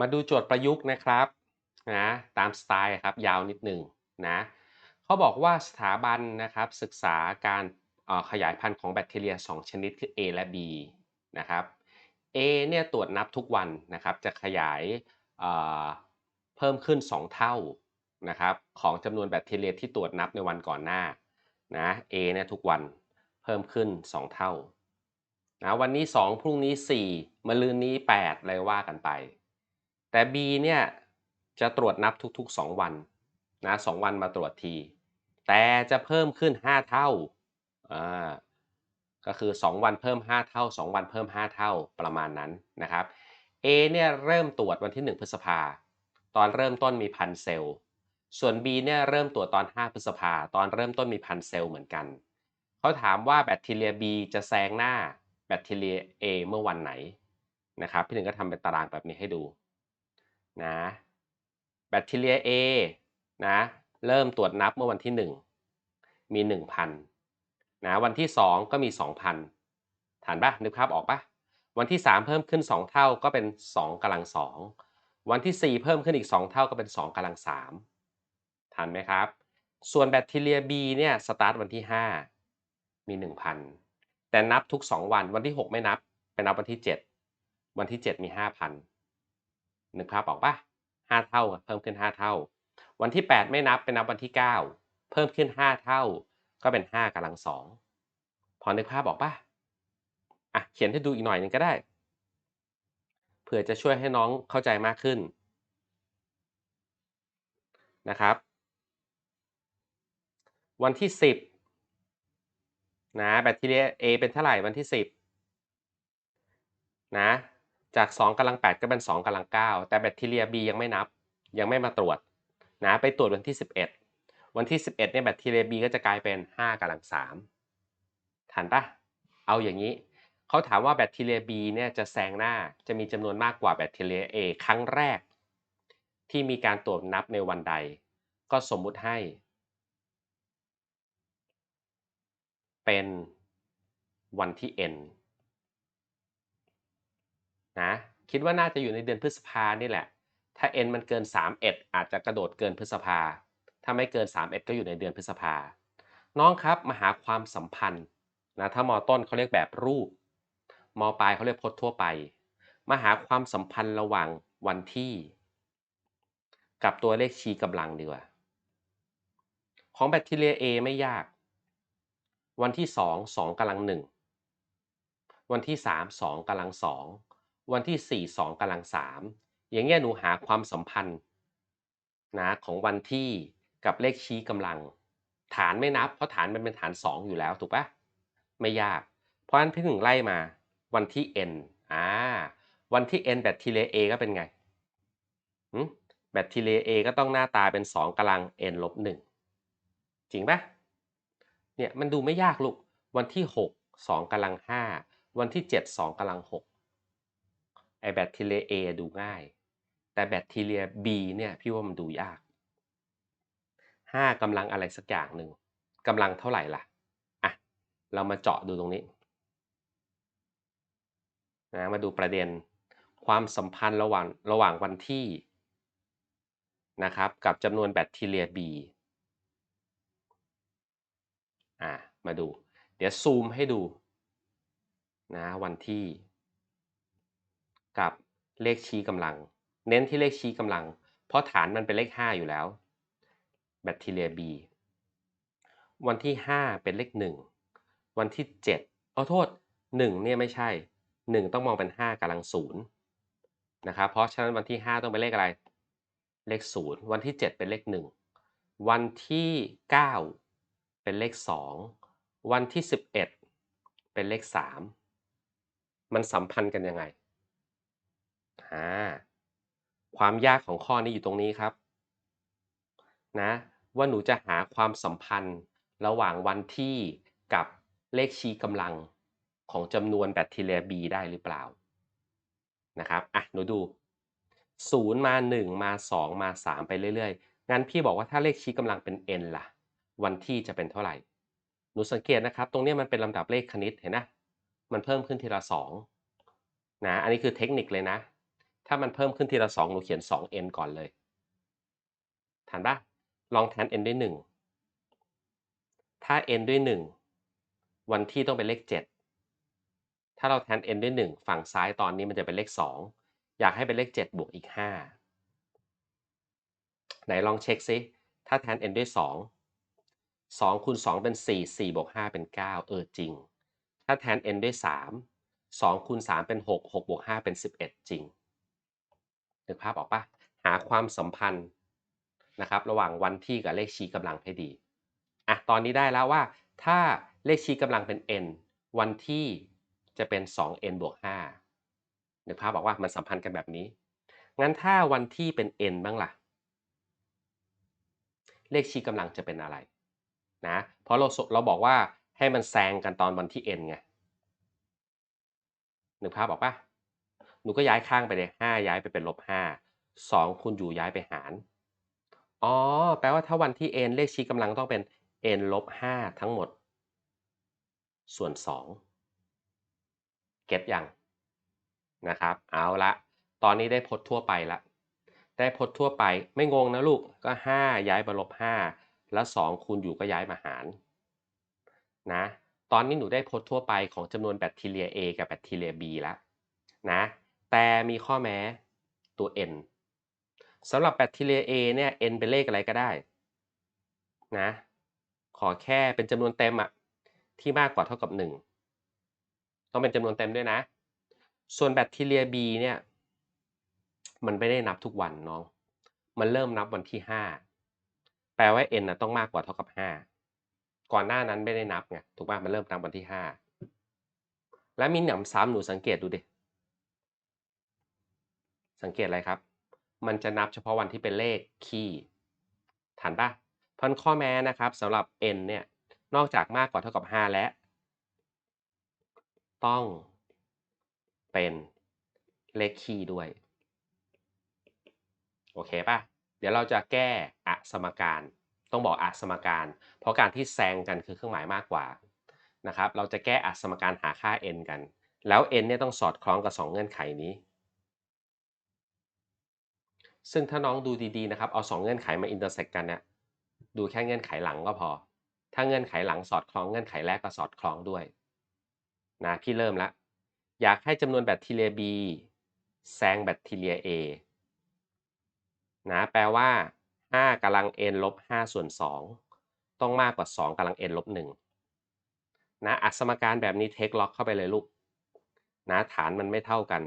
มาดูโจทย์ประยุกต์นะครับนะตามสไตล์ครับยาวนิดหนึ่งนะเขาบอกว่าสถาบันนะครับศึกษาการขยายพันธุ์ของแบคทีเรีย 2 ชนิดคือ A และ B นะครับ A เนี่ยตรวจนับทุกวันนะครับจะขยายเพิ่มขึ้น 2 เท่านะครับของจำนวนแบคทีเรียที่ตรวจนับในวันก่อนหน้านะ A เนี่ยทุกวันเพิ่มขึ้น 2 เท่านะวันนี้ 2 พรุ่งนี้ 4มะรืนนี้8อะไรว่ากันไป แต่ B เนี่ยจะตรวจนับทุกๆ 2 วันนะ2วันมาตรวจที แต่จะเพิ่มขึ้น 5 เท่าอ่าก็คือ 2 วันเพิ่ม 5 เท่า 2 วันเพิ่ม 5 เท่าประมาณนั้นนะครับ A เนี่ยเริ่มตรวจวันที่ 1 พฤษภา ตอนเริ่มต้นมีพันเซลล์ ส่วน B เนี่ยเริ่มตรวจตอน 5 พฤษภา ตอนเริ่มต้นมีพันเซลล์เหมือนกัน เขาถามว่าแบคทีเรีย B จะแซงหน้าแบคทีเรีย A เมื่อวันไหนนะครับ พี่หนึ่งก็ทำเป็นตารางแบบนี้ให้ดู นะแบคทีเรีย A นะเริ่มตรวจนับเมื่อวันที่ 1 มี 1,000นะวันที่ 2 ก็มี 2,000ฐานปะนึกภาพออกปะวันที่ 3 เพิ่มขึ้น 2 เท่าก็เป็น 2กำลัง2วันที่ 4 เพิ่มขึ้นอีก 2 เท่าก็เป็น 2กำลัง3ทันไหมครับ ส่วนแบคทีเรีย B เนี่ยสตาร์ทวันที่ 5 มี 1,000 แต่นับทุก 2 วันวันที่ 6 ไม่นับไปนับวันที่ 7 วันที่ 7 มี 5,000 นึกภาพออกปะ5เท่าเพิ่มขึ้น5เท่า วันที่8ไม่นับไปนับวันที่9เพิ่มขึ้น5เท่า ก็เป็น5กำลังสองพอนึกภาพออกปะอะเขียนให้ดูอีกหน่อยหนึ่งก็ได้เผื่อจะช่วยให้น้องเข้าใจมากขึ้นนะครับ วันที่ 10นะแบคทีเรีย A เป็นเท่าไหร่วันที่ 10นะ จาก2กำลัง 8 ก็เป็น2กำลัง 9 แต่แบคทีเรีย B ยังไม่นับ ยังไม่มาตรวจนะไปตรวจวันที่ 11 วันที่ 11เนี่ยแบคทีเรีย B ก็จะกลายเป็น 5กำลัง3ทันปะเอาอย่างนี้ เขาถามว่าแบคทีเรีย B เนี่ยจะแซงหน้าจะมีจำนวนมากกว่าแบคทีเรีย A ครั้งแรก ที่มีการตรวจนับในวันใด ก็สมมุติให้ เป็นวันที่ n นะคิดว่าน่าจะอยู่ในเดือนพฤษภานี่แหละ ถ้า n มันเกิน 31 อาจจะกระโดดเกินพฤษภา ถ้าไม่เกิน 31 ก็อยู่ในเดือนพฤษภา น้องครับมาหาความสัมพันธ์นะถ้ามอต้นเขาเรียกแบบรูป มอปลายเขาเรียกพจน์ทั่วไป มาหาความสัมพันธ์ระหว่างวันที่ กับตัวเลขชี้กำลังดีกว่า ของแบคทีเรีย A ไม่ยาก วันที่ 2 2กำลัง1วันที่ 3 2กำลัง2 วันที่ 4 2กำลัง3อย่างเงี้ยหนูหาความสัมพันธ์นะของวันที่กับเลขชี้กำลัง ฐานไม่นับ เพราะฐานมันเป็นฐาน 2 อยู่แล้วถูกปะไม่ยาก เพราะฉะนั้นพี่หนึ่งไล่มาวันที่ n อ่าวันที่ n แบคทีเรีย A ก็เป็นไงแบคทีเรีย A ก็ต้องหน้าตาเป็น 2กำลัง n ลบ1จริงปะเนี่ยมันดูไม่ยากลูกวันที่ 6 2กำลัง5วันที่ 7 2กำลัง6 ไอแบคทีเรีย A ดูง่าย แต่แบคทีเรีย B เนี่ยพี่ว่ามันดูยากห้ากำลังอะไรสักอย่างหนึ่งกำลังเท่าไหร่ล่ะอะเรามาเจาะดูตรงนี้นะมาดูประเด็นความสัมพันธ์ระหว่างระหว่างวันที่นะครับกับจำนวนแบคทีเรีย B อ่ามาดู เดี๋ยวซูมให้ดูนะวันที่ กับเลขชี้กำลัง เน้นที่เลขชี้กำลัง เพราะฐานมันเป็นเลข 5 อยู่แล้ว แบคทีเรีย B วันที่ 5 เป็นเลข 1 วันที่ 7 เอาโทษ 1 เนี่ยไม่ใช่ 1 ต้องมองเป็น 5กำลัง0นะครับ เพราะฉะนั้นวันที่ 5 ต้องเป็นเลขอะไร เลข 0 วันที่ 7 เป็นเลข 1 วันที่ 9 เป็นเลข 2 วันที่ 11 เป็นเลข 3 มันสัมพันธ์กันยังไง อ่าความยากของข้อนี้อยู่ตรงนี้ครับนะว่าหนูจะหาความสัมพันธ์ระหว่างวันที่กับเลขชี้กำลังของจำนวนแบคทีเรีย B ได้หรือเปล่านะครับอะหนูดู 0 มา 1 มา 2 มา 3 ไปเรื่อยๆ งั้นพี่บอกว่าถ้าเลขชี้กำลังเป็น n ล่ะ วันที่จะเป็นเท่าไหร่ หนูสังเกตนะครับ ตรงนี้มันเป็นลำดับเลขคณิตเห็นนะ มันเพิ่มขึ้นทีละ 2 นะ อันนี้คือเทคนิคเลยนะ ถ้ามันเพิ่มขึ้นทีละ 2 หนูเขียน 2n ก่อนเลยทันปล่า?ลองแทน n ด้วย 1 ถ้า n ด้วย 1 วันที่ต้องเป็นเลข 7 ถ้าเราแทน n ด้วย 1 ฝั่งซ้ายตอนนี้มันจะเป็นเลข 2 อยากให้เป็นเลข 7 บวกอีก 5 ไหนลองเช็กซิ ถ้าแทน n ด้วย 2 2คูณ2เป็น 4 4บวก5เป็น 9 เออจริง ถ้าแทน n ด้วย 3 2คูณ3เป็น 6 6บวก5เป็น 11 จริง นึกภาพออกปล่า?หาความสัมพันธ์นะครับระหว่างวันที่กับเลขชี้กำลังให้ดีอะตอนนี้ได้แล้วว่า ถ้าเลขชี้กำลังเป็น n วันที่จะเป็น 2n บวก5นึกภาพออกว่ามันสัมพันธ์กันแบบนี้ งั้นถ้าวันที่เป็น n บ้างล่ะ เลขชี้กำลังจะเป็นอะไร?นะ เพราะเราเราบอกว่าให้มันแซงกันตอนวันที่ n ไงนึกภาพออกปล่า? หนูก็ย้ายข้างไปเลย5ย้ายไปเป็นลบ -5 2คูณอยู่ย้ายไปหาร อ๋อ แปลว่าถ้าวันที่ n เลขชี้กำลังต้องเป็น n ลบ5ทั้งหมด ส่วน2เก็ตยัง?นะครับ เอาละตอนนี้ได้พจน์ทั่วไปล้วได้พจน์ทั่วไปไม่งงนะลูกก็ 5 ย้ายมาลบ5แล้ว 2 คูณอยู่ก็ย้ายมาหารนะตอนนี้หนูได้พจน์ทั่วไปของจำนวนแบคทีเรีย A กับแบคทีเรีย B แล้วนะ แต่มีข้อแม้ตัว n สำหรับแบคทีเรีย A เนี่ย n เป็นเลขอะไรก็ได้นะขอแค่เป็นจำนวนเต็มอะที่มากกว่าเท่ากับ 1 ต้องเป็นจำนวนเต็มด้วยนะ ส่วนแบคทีเรีย B เนี่ย มันไม่ได้นับทุกวันน้องมันเริ่มนับวันที่ 5 แปลว่า n นะต้องมากกว่าเท่ากับ 5 ก่อนหน้านั้นไม่ได้นับไงถูกป่า?มันเริ่มนับวันที่ 5 แล้วมีหนำซ้ำหนูสังเกตดูดิ สังเกตอะไรครับ มันจะนับเฉพาะวันที่เป็นเลขคี่ทันปล่า?เพราะงั้นข้อแม้นะครับสำหรับ n เนี่ยนอกจากมากกว่าเท่ากับ 5 แล้ว ต้องเป็นเลขคี่ด้วย โอเคปล่า?เดี๋ยวเราจะแก้อสมการ ต้องบอกอสมการ เพราะการที่แซงกันคือเครื่องหมายมากกว่านะครับ เราจะแก้อสมการหาค่า n กัน แล้ว n เนี่ยต้องสอดคล้องกับ 2 เงื่อนไขนี้ ซึ่งถ้าน้องดูดีๆนะครับเอา2เงื่อนไขมา intersect กันเนี่ยดูแค่เงื่อนไขหลังก็พอ ถ้าเงื่อนไขหลังสอดคล้องเงื่อนไขแรกก็สอดคล้องด้วยนะพี่เริ่มล้วอยากให้จำนวนแบคทีเรีย B แซงแบคทีเรีย A นะแปลว่า 5กำลัง n ลบ5ส่วน 2 ต้องมากกว่า 2กำลัง n ลบ1นะอสมการแบบนี้ take log เข้าไปเลยลูกนะฐานมันไม่เท่ากัน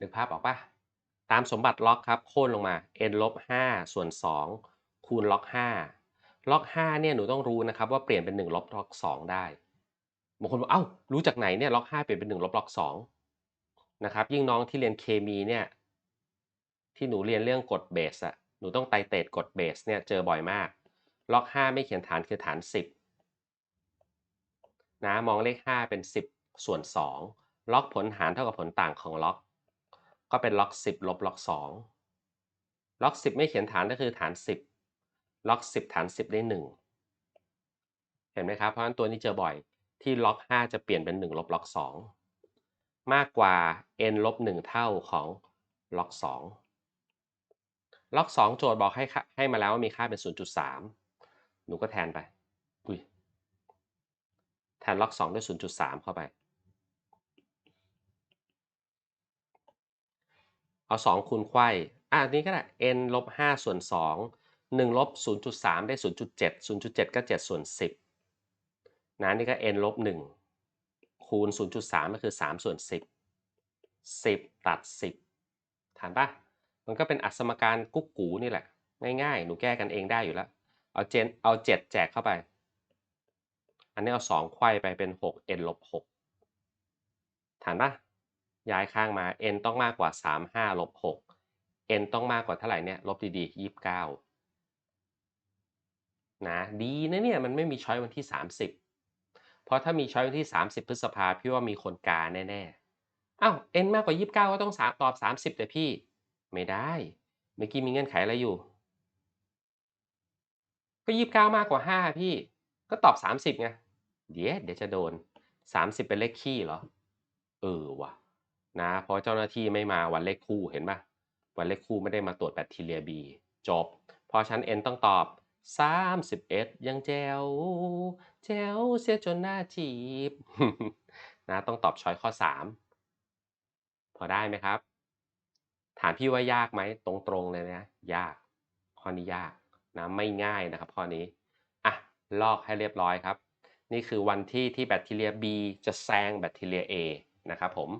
นึกภาพออกปล่า?ตามสมบัติล็อกครับโค่นลงมา n ลบ5ส่วน 2 คูณล็อก 5 ล็อก 5 เนี่ยหนูต้องรู้นะครับว่าเปลี่ยนเป็น1ลบล็อก 2 ได้บางคนบอกเอ้ารู้จากไหนเนี่ยล็อก 5 เปลี่ยนเป็น1ลบล็อก2นะครับยิ่งน้องที่เรียนเคมีเนี่ยที่หนูเรียนเรื่องกฎเบสอะหนูต้องไตเตรตกฎเบสเนี่ยเจอบ่อยมาก ล็อก 5 ไม่เขียนฐานคือฐาน 10นะมองเลข 5 เป็น 10 ส่วน 2 ล็อกผลหารเท่ากับผลต่างของล็อก ก็เป็นล็อก10ลบล็อก2ล็อก10 ไม่เขียนฐานก็คือฐาน 10 ล็อก 10 ฐาน 10 ได้ 1 เห็นไหมครับ?เพราะฉะนั้นตัวนี้เจอบ่อยที่ล็อก 5 จะเปลี่ยนเป็น1ลบล็อก2มากกว่า n ลบ1เท่าของล็อก2ล็อก 2 โจทย์บอกให้ให้มาแล้วว่ามีค่าเป็น 0.3 หนูก็แทนไปอุ๊ยแทนล็อก 2 ด้วย 0.3 เข้าไป เอา 2 คูณไขว้อาอันนี้ก็ได้ n ลบ5ส่วน2 1ลบ0.3 ได้ 0.7 0.7 ก็7ส่วน 10 นะ นี่ก็ n ลบ1คูณ 0.3 ก็คือ 3 ส่วน 10 10 ตัด 10ทันเปล่า?มันก็เป็นอสมการกุ๊กกูนี่แหละ ง่ายๆ หนูแก้กันเองได้อยู่แล้ว เอาเจนเอา 7 แจกเข้าไป อันนี้เอา 2 ไขว้ไปเป็น 6n ลบ6ทันเปล่า? ย้ายข้างมา n ต้องมากกว่า 3 5ลบ6 n ต้องมากกว่าเท่าไหร่เนี่ยลบดีๆ29นะดีนะเนี่ยมันไม่มีช้อยวันที่ 30 เพราะถ้ามีช้อยวันที่ 30 พฤษภาพี่ว่ามีคนกาแน่ๆอ้าว n มากกว่า 29 ก็ต้อง3ตอบ 30สิพี่ไม่ได้เมื่อกี้มีเงื่อนไขอะไรอยู่?ก็ 29 มากกว่า 5 พี่ก็ตอบ 30ไงเดี๋ยวเดี๋ยวจะโดน 30 เป็นเลขคี่เหรอ เออว่ะ นะเพราะเจ้าหน้าที่ไม่มาวันเลขคู่เห็นปะวันเลขคู่ไม่ได้มาตรวจแบคทีเรีย B จบ เพราะชั้น N ต้องตอบ 31 ยังแจวแจวเสียจนหน่าจีบนะต้องตอบช้อยข้อ 3 พอได้ไหมครับ ถามพี่ว่ายากไหมตรงๆเลยนะ ยาก ข้อนี้ยากนะไม่ง่ายนะครับข้อนี้อะลอกให้เรียบร้อยครับ นี่คือวันที่ที่แบคทีเรีย B จะแซงแบคทีเรีย A นะครับผม